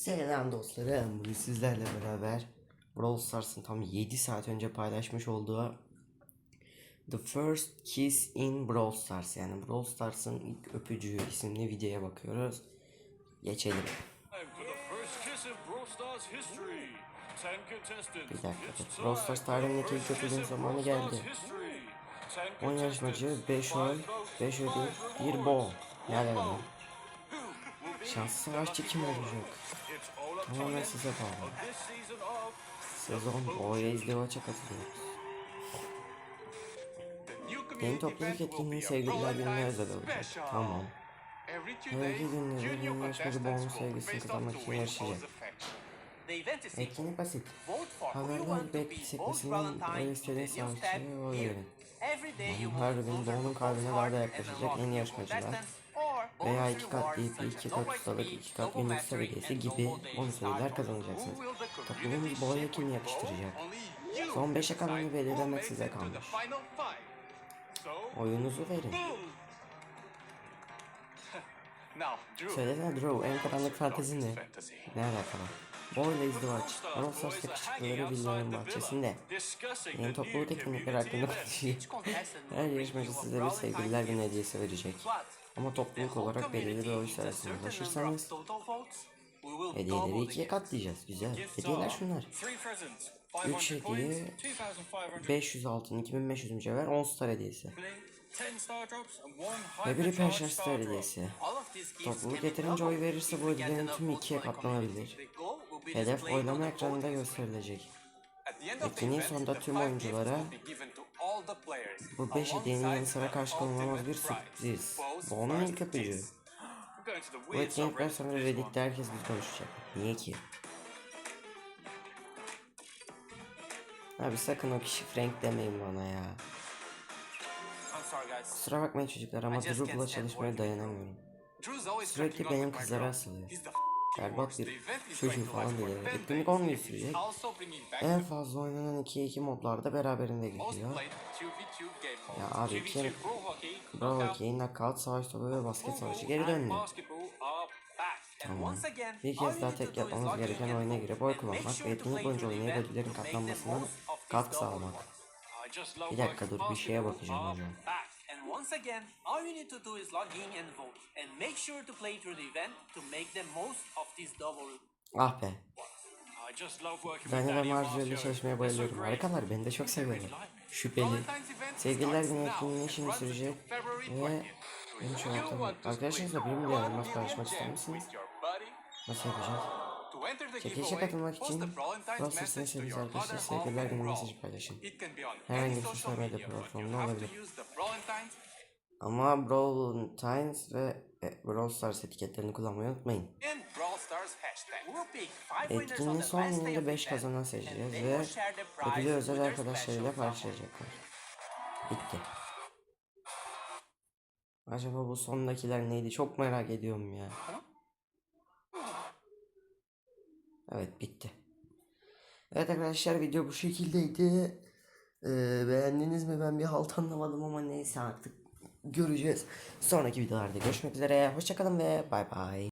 Selam dostlarım. Bugün sizlerle beraber Brawl Stars'ın tam 7 saat önce paylaşmış olduğu The First Kiss in Brawl Stars yani Brawl Stars'ın ilk öpücüğü isimli videoya bakıyoruz. Geçelim. Bir dakika. Brawl Stars tarihindeki ilk öpücüğün zamanı geldi. Stars history. Ten 10 yarışmacı, contestants, 5 five oy, votes, 5 ödül, five 1 bol. Nerede Şanslı the savaşçı lucky kim winner? olacak? Tamamen size bağlı. Sezon boyu izdivaça katılıyoruz. Yeni topluluk etkinliği sevgililer gününe özel olacak. Tamam. Her iki günleri yeni yarışmacı bonus sevgisini kazanmak için yarışacak. Etkinlik basit. Haberler belki sekmesinden en istediğin savaşçıya oy verin. Her gün doğunun kalbine daha da yaklaşacak en yarışmacılar veya iki kat DP, iki kat ustalık, iki kat günlük seviyesi gibi bonus ödüller kazanacaksınız. Topluluğumuz boya kim yakıştıracak? Son 5'e kalanı belirlemek size kalmış. Oyunuzu verin. Söylesene Drew, en karanlık fantezi ne? Ne alakalı? Boyla izdivaç. Brawl Stars yakışıklıları villaların bahçesinde. Yeni topluluk etkinlikleri hakkında konuşuyor. Her yarışmacı size bir sevgililer günü hediyesi verecek. Ama topluluk olarak belirli bir oy sırasına ulaşırsanız hediyeleri ikiye katlayacağız. Güzel. Hediyeler şunlar. 3 hediye, 500 altın, 2500 mücevher, 10 star hediyesi. Ve bir hiper star hediyesi. Topluluk yeterince oy verirse bu ödüllerin tümü ikiye katlanabilir. Hedef oylama ekranında gösterilecek. Etkinliğin sonunda tüm oyunculara bu 5 hediyenin yanı sıra karşılanamaz bir sürpriz. Bu onun ilk öpücüğü. Bu etkinlikten sonra Reddit'te herkes biz konuşacak. Niye ki? Abi sakın o kişi Frank demeyin bana ya. Kusura bakmayın çocuklar ama Drew'la çalışmaya dayanamıyorum. Sürekli benim kızlara asılıyor. Berbat bir çocuğu falan dedi. Etkinlik 10 gün sürecek. En fazla oynanan 2'ye 2 modlarda beraberinde gidiyor. Ya abi kim Brawl Hockey, Knockout, Savaş Topu ve Basket Savaşı geri dönmüyor. Tamam. Bir kez daha tek yapmamız gereken oyuna girip oy kullanmak ve etkinlik boyunca oynayıp ödüllerin katlanmasına katkı sağlamak. Bir dakika dur bir şeye bakacağım hocam. Once again, all you need to do is log in and vote, and make sure to play through the event to make the most of this double. Ah be. Ben de Marjorie ile çalışmaya bayılıyorum. Harikalar beni de çok seviyorlar. Şüpheli. Sevgililer günü etkinliği şimdi sürecek ve benim şu ortamı. Arkadaşlarınızla bir milyon elmas paylaşmak ister misiniz? Nasıl yapacağız? Çekilişe katılmak için Stars'ın sevgili arkadaşlar sevgililer günü mesajı paylaşın. Herhangi bir sosyal medya platformunda olabilir. Ama Brawl Times ve e, Brawl Stars etiketlerini kullanmayı unutmayın. Etkinliğin son gününde of 5 the event, kazanan seçeceğiz ve ödülü özel arkadaşlarıyla paylaşacaklar. Bitti. Acaba bu sondakiler neydi? Çok merak ediyorum ya. Evet bitti. Evet arkadaşlar video bu şekildeydi. Ee, beğendiniz mi? Ben bir halt anlamadım ama neyse artık göreceğiz. Sonraki videolarda görüşmek üzere. Hoşçakalın ve bay bay.